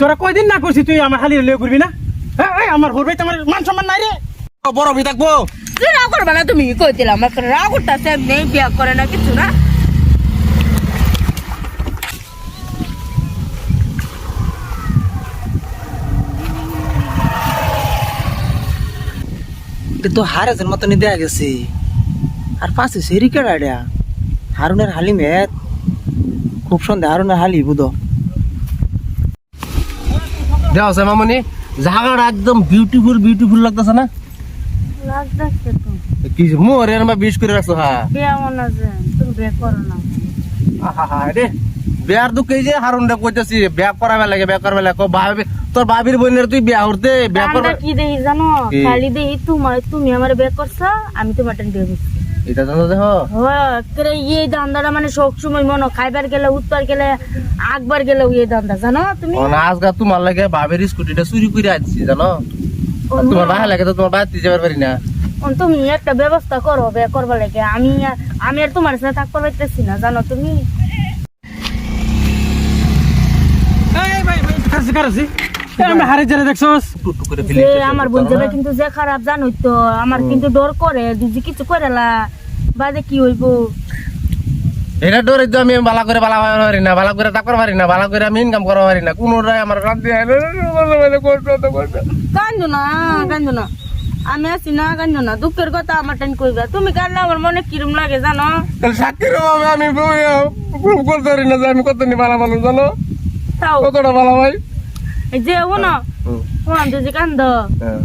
তোরা কয়দিন না করছি তুই আমার হালি লিয়ে করবি না? হ্যাঁ এই আমার হরবে তো আমার মান সম্মান নাই রে। বড় ভাই থাকব। তুই রাগ করবে না তুমি কই দিলাম রাগ করতেছে নেই বিয়া করে না কিছু না। তো হারেসের মতনই দেয়া গেছে। আর পাশে সেরি কেডা হারুনের হালি মেত খুব সন্ধ্যা হারুনের হালি বুধ আছে মামনি জায়গাটা একদম বিউটিফুল বিউটিফুল লাগতেছে না? লাগতেছে তো। কি মোর বিশ করে রাখছো হ্যাঁ কেমন মনে আছে তুমি করো না। আহা রে। বিয়ার দুঃখ এই যে হারুন রে কইতাছি বিয়া করাবে লাগে বিয়া করবে লাগে। ভাবি তোর ভাবির বোনের তুই বিয়া করতে বিয়া করবে কি দেই জানো? খালি দেখি তোমার তুমি আমার বিয়ে করছ আমি তোমার টেন বিয়ে করছি। এটা জানো দেখো? হ্যাঁ করে ইয়ে দান্দাটা মানে সব সময় মনে খাইবার গেলে উঠবার গেলে আকবার গেলে ইয়ে দান্দা জানো তুমি? অন আজকা তোমার লাগে ভাবির স্কুটিটা চুরি করে আনছি জানো? তোমার ভাই লাগে তো তোমার বাড়িতে যাবার পারি না। তুমি একটা ব্যবস্থা করো বিয়ে করবার লাগে। আমি আমি আর তোমার সাথে থাকতে পারতেছি না জানো তুমি এই ভাই ভাই কাছে আমি হারে যারা দেখছস। টুটু করে ফেলে যে আমার বোন কিন্তু যে খারাপ জানোই তো আমার কিন্তু ডর করে যদি কিছু করে লা কি হইব? এটা ডরে তো আমি বালা করে বালা পারি না বালা করে তাকর পারি না বালা করে আমি ইনকাম করা পারি না কোন আমার রাত দিয়ে কষ্ট তো কষ্ট কান্দো না কান্দো না। আমি আছি না কান্দো না। দুঃখের কথা আমার টেন কইবা। তুমি কান্দলে আমার মনে কিরম লাগে জানো? তাহলে সাক্ষীর আমি করতে পারি না যে আমি কত নি বালা মানুষ জানো? তাও। কতটা বালা ভাই? যে শোনো শোন হ্যাঁ, যে কান্দ। হ্যাঁ।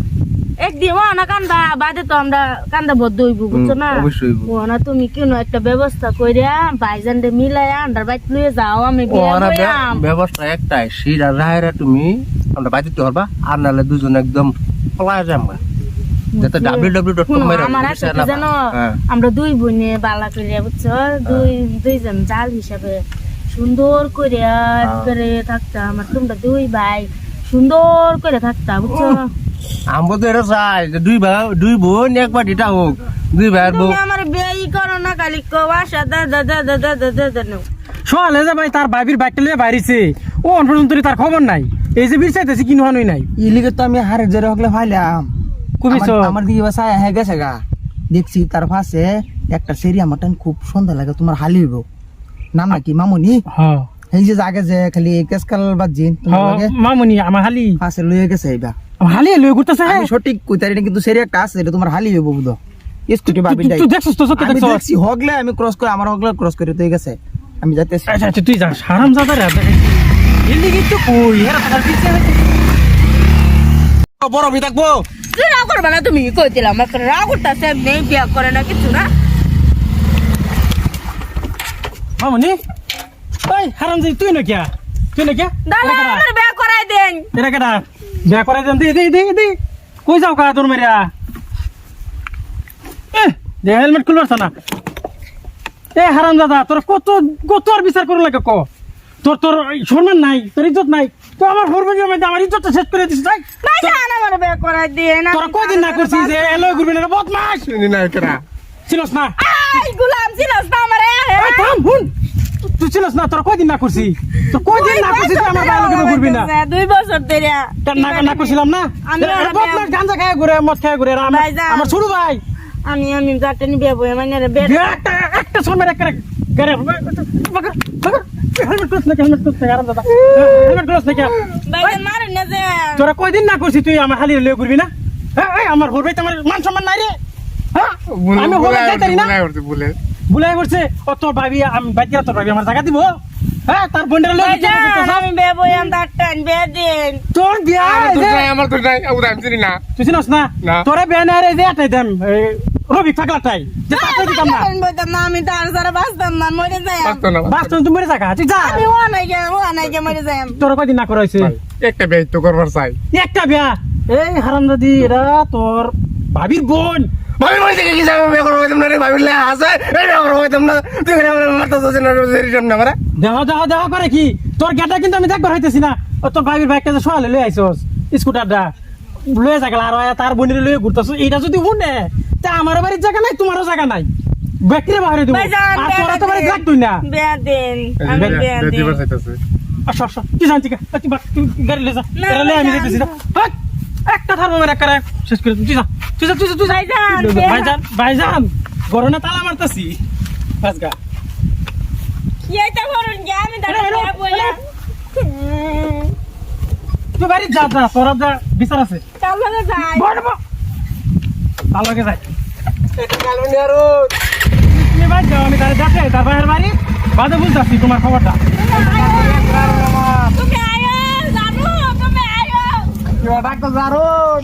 একদিন ওনা কান্দা বাদে তো আমরা কান্দা বদ্ধ হইব বুঝছ না? ওনা তুমি কেন একটা ব্যবস্থা কইরা ভাইজানডে মিলায়া আন্ডার বাইট লয়ে যাও আমি ব্যবস্থা একটাই সিরা রাহেরা তুমি আমরা বাইতে ধরবা আর নালে দুজন একদম পলায় যামগা হ্যাঁ। আমরা। দুই বোনে বালা করিয়া বুঝছ? দুই দুইজন জাল হিসাবে সুন্দর করে একবারে থাকতাম আর তোমরা দুই ভাই সুন্দর করে থাকতাম বুঝছ? আমরা তো এটা চাই দুই ভাই দুই বোন এক বাটিটা হোক দুই ভাইয়ের বউ। আমার বিয়ে করো না খালি কোবা সাদা যে ভাই তার ভাবির বাইকটা লিয়ে বাইরেছে ও অন পর্যন্ত তার খবর নাই। এই যে বিড় চাইতেছে কি নহানোই নাই। ইলিগে তো আমি হারে জোরে হকলে ফাইলাম। কুবিছ আমার দিকে বাসায় হ্যাঁ গেছে গা। দেখছি তার পাশে একটা সেরি আমার খুব সুন্দর লাগে তোমার হালিব। নাম নাকি? মামনি? হ্যাঁ। এই যে জাগে যে খালি কেসকাল বাজিন তোমার হ্যাঁ, মামুনি আমার হালি। পাশে লইয়ে গেছে এইবা। আমার হালি লয়ে ঘুরতেছে আমি সঠিক কইতারি না কিন্তু সেরি একটা আছে এটা তোমার হালি হইব বুঝো স্কুটি ভাবি তুই দেখছস তো আমি দেখছস। দেখছি হগলে আমি ক্রস করে আমার হগলে ক্রস করে তো গেছে। আমি যাইতেছি। আচ্ছা আচ্ছা তুই যা সারাম জাদা রে এলি কিন্তু কই? এরা তার পিছে বড় ভাই থাকব। তুই রাগ করবে না তুমি কই দিলাম একটা রাগ করতেছে নেই বিয়া করে না কিছু না। মামুনি? ওই হারাম তুই না কিয়া তুই না কিয়া দাদা আমার বিয়া করাই দেন। এরা কেডা বিয়া করে দেন দে দে দে দে। কই যাও কা তোর মেরিয়া এ দে হেলমেট খুলবার না। এ হারাম দাদা তোর কত কত আর বিচার করে লাগে ক? তোর তোর সম্মান নাই তোর ইজ্জত নাই। তো আমার হরবে মধ্যে আমার ইজ্জতটা শেষ করে দিছিস তাই? ভাইজান আমার বিয়া করাই দেন। তোরা কয়দিন না করছিস? যে এলো ঘুরবি না বদমাস চিনি না ছিলস না। আই গুলাম ছিলস না আমারে এই থাম হুন ছিলস না তোর কয়দিন না করছিস তোর কয়দিন না করছিস তুই আমার বাইরে কিন্তু ঘুরবি না? দুই বছর ধরে। তার না না করছিলাম না? বদমাস গাঞ্জা খায় ঘুরে মদ খায় ঘুরে আমার। ছোট ভাই। আমি আমি যাতে নি বিয়া বই মানে রে বেড একটা একটা সময় একটা গারে। হেলমেট ক্লোজ না হেলমেট ক্লোজ না আরাম দাদা। হেলমেট ক্লোজ না ভাইজান মারেন না যে। তোরা কয়দিন না করছিস তুই আমার হালি লিয়ে ঘুরবি না? হ্যাঁ এই আমার ঘুরবে তো আমার মান সম্মান নাই রে। হ্যাঁ আমি হলে যাইতারি না? বলে বুলাই করছে ও তোর ভাবি আমি বাইকে তোর ভাবি আমার জায়গা দিব। হ্যাঁ তার বোনের লোক আমি বিয়া বই আম দাঁড়টান বিয়া দেন। তোর বিয়া যে আমার তো নাই আমি আমি চিনি না। তুই চিনস না? না। তোরে বেনারে যে আটাই দেম রবি থাকলাটাই যে তাতে দিতাম না। বলতাম না আমি তার সারা বাঁচতাম না মরে যাই বাঁচতো না বাস তুই মরে থাকা তুই যা। আমি ও নাই গে ও নাই গে মরে যাই তোর কয়দিন না করাইছে? একটা ব্যয় তো করবার চাই। একটা বিয়া? এই হারাম দাদি এরা তোর ভাবির বোন। ভাবি মই থেকে কি যাবে বিয়ে করব তোমরা রে? ভাবিলে আছে এই বিয়ে করব তোমরা। তুই করে আমার মারতে যাচ্ছে না রিটার্ন না করে দেহ দেহ দেহ করে কি? তোর গেটা কিন্তু আমি দেখবার হইতেছি না। তোর ভাবির বাইকটা যে সোয়ালে লয়ে আইছস স্কুটারটা। লয়ে যাগলা আর তার বোনের লয়ে ঘুরতেছ। এইটা যদি শুনে তা আমার বাড়ির জায়গা নাই তোমারও জায়গা নাই। ব্যক্তিরে বাহারে দিব। আর তোরা তো বাড়ি যাক তুই না। বিয়া দেন আমি বিয়া দেন। চাইতেছে। আসো আসো তুই জান ঠিক আছে। তুই বা- তুই গাড়ি লে যা। লে আমি যেতেছি না। না। হাট! একটা থার্মোমিটার শেষ করে তুই যা তুই যা তুই যা তুই যা ভাইজান, ভাইজান ভাইজান গরনে তালা মারতাছি। বাসগা কি এটা গে আমি দাঁড়া বলে তুই বাড়ি যা যা তোর যা বিচার আছে। যাই। বড় বড় তার লগে যাই। কালো নিয়ারো তুমি বাড়ি যাও আমি তারে দেখে তার বাড়ি। বাদে বুঝতেছি তোমার খবরটা তুমি আয়ো জানো তুমি আয়ো ডাক্তার জারুন